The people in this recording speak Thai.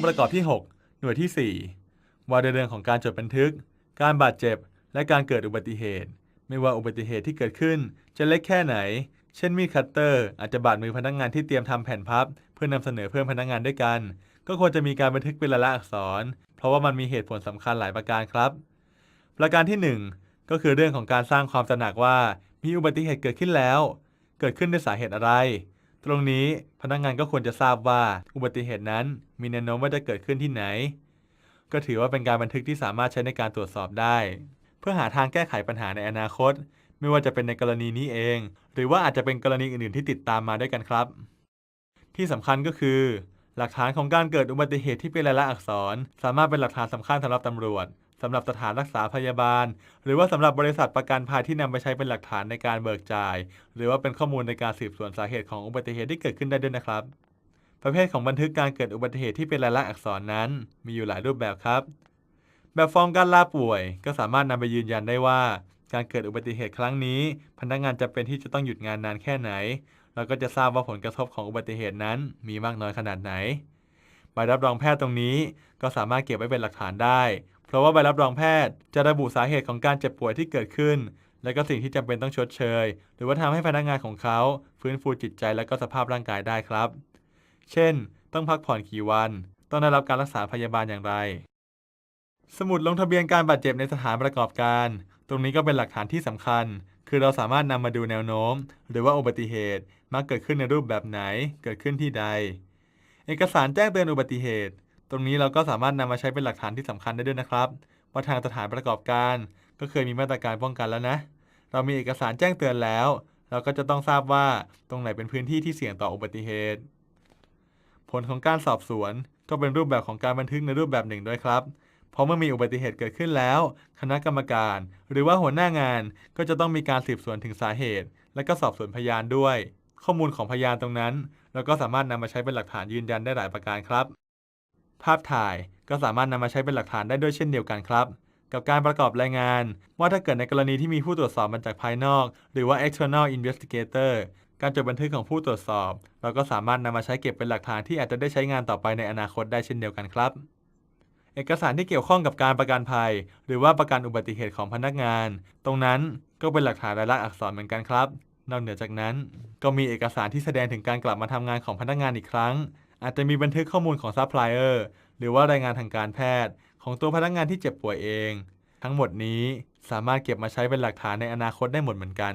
องประกอบที่ 6 หน่วยที่ 4 ว่าด้วยเรื่องของการจดบันทึก การบาดเจ็บ และการเกิดอุบัติเหตุ ไม่ว่าอุบัติเหตุที่เกิดขึ้น จะเล็กแค่ไหน เช่นมีดคัตเตอร์ อาจจะบาดมือพนักงานที่เตรียมทำแผ่นพับ เพื่อนำเสนอเพื่อนพนักงานด้วยกัน ก็ควรจะมีการบันทึกเป็นลายลักษณ์อักษร เพราะว่ามันมีเหตุผลสำคัญหลายประการครับ ประการที่ 1 ก็คือเรื่องของการสร้างความตระหนักว่า มีอุบัติเหตุเกิดขึ้นแล้ว เกิดขึ้นด้วยสาเหตุอะไร ตรงนี้พนักงานก็ควรจะทราบว่าอุบัติเหตุนั้น มีแนวโน้มว่าจะเกิดขึ้นที่ไหน ก็ถือว่าเป็นการบันทึกที่สามารถใช้ในการตรวจสอบได้ เพื่อหาทางแก้ไขปัญหาในอนาคต ไม่ว่าจะเป็นในกรณีนี้เอง หรือว่าอาจจะเป็นกรณีอื่นๆที่ติดตามมาด้วยกันครับ ที่สำคัญก็คือ หลักฐานของการเกิดอุบัติเหตุที่เป็นลายลักษณ์อักษร สามารถเป็นหลักฐานสำคัญสำหรับตำรวจ สำหรับสถานรักษาพยาบาล หรือว่าสำหรับบริษัทประกันภัยที่นำไปใช้เป็นหลักฐานในการเบิกจ่าย หรือว่าเป็นข้อมูลในการสืบสวนสาเหตุของอุบัติเหตุที่เกิดขึ้นได้ด้วยนะครับ ประเภทของบันทึกการเกิดอุบัติเหตุที่เป็นลายลักษณ์อักษรนั้น มีอยู่หลายรูปแบบครับ แบบฟอร์มการลาป่วย ก็สามารถนำไปยืนยันได้ว่า การเกิดอุบัติเหตุครั้งนี้ พนักงานจะเป็นที่จะต้องหยุดงานนานแค่ไหน เราก็จะทราบว่าผลกระทบของอุบัติเหตุนั้น มีมากน้อยขนาดไหนใบรับรองแพทย์ตรงนี้ก็สามารถเก็บไว้เป็นหลักฐานได้ เพราะว่าใบรับรองแพทย์จะระบุสาเหตุของการเจ็บป่วยที่เกิดขึ้น และก็สิ่งที่จำเป็นต้องชดเชย หรือว่าทำให้พนักงานของเขาฟื้นฟูจิตใจและก็สภาพร่างกายได้ครับ เช่น ต้องพักผ่อนกี่วัน ต้องได้รับการรักษาพยาบาลอย่างไร สมุดลงทะเบียนการบาดเจ็บในสถานประกอบการ ตรงนี้ก็เป็นหลักฐานที่สำคัญ คือเราสามารถนำมาดูแนวโน้ม หรือว่าอุบัติเหตุมักเกิดขึ้นในรูปแบบไหน เกิดขึ้นที่ใด เอกสารแจ้งเตือนอุบัติเหตุ ตรงนี้เราก็สามารถนำมาใช้เป็นหลักฐานที่สำคัญได้ด้วยนะครับ ว่าทางสถานประกอบการ ก็เคยมีมาตรการป้องกันแล้วนะ เรามีเอกสารแจ้งเตือนแล้ว เราก็จะต้องทราบว่าตรงไหนเป็นพื้นที่ที่เสี่ยงต่ออุบัติเหตุ ผลของการสอบสวน ก็เป็นรูปแบบของการบันทึกในรูปแบบหนึ่งด้วยครับเพราะเมื่อมีอุบัติเหตุเกิดขึ้นแล้ว คณะกรรมการ หรือว่าหัวหน้างานก็จะต้องมีการสืบสวนถึงสาเหตุ และก็สอบสวนพยานด้วย ข้อมูลของพยานตรงนั้น เราก็สามารถนำมาใช้เป็นหลักฐานยืนยันได้หลายประการครับ ภาพถ่ายก็สามารถนำมาใช้เป็นหลักฐานได้ด้วยเช่นเดียวกันครับ กับการประกอบรายงาน ว่าถ้าเกิดในกรณีที่มีผู้ตรวจสอบมาจากภายนอก หรือว่า external investigator การจดบันทึกของผู้ตรวจสอบ เราก็สามารถนำมาใช้เก็บเป็นหลักฐานที่อาจจะได้ใช้งานต่อไปในอนาคตได้เช่นเดียวกันครับ เอกสารที่เกี่ยวข้องกับการประกันภัย หรือว่าประกันอุบัติเหตุของพนักงาน ตรงนั้นก็เป็นหลักฐานรายลักษณ์อักษรเหมือนกันครับ นอกเหนือจากนั้น ก็มีเอกสารที่แสดงถึงการกลับมาทำงานของพนักงานอีกครั้ง อาจจะมีบันทึกข้อมูลของซัพพลายเออร์หรือว่ารายงานทางการแพทย์ ของตัวพนักงานที่เจ็บป่วยเอง ทั้งหมดนี้สามารถเก็บมาใช้เป็นหลักฐานในอนาคตได้หมดเหมือนกัน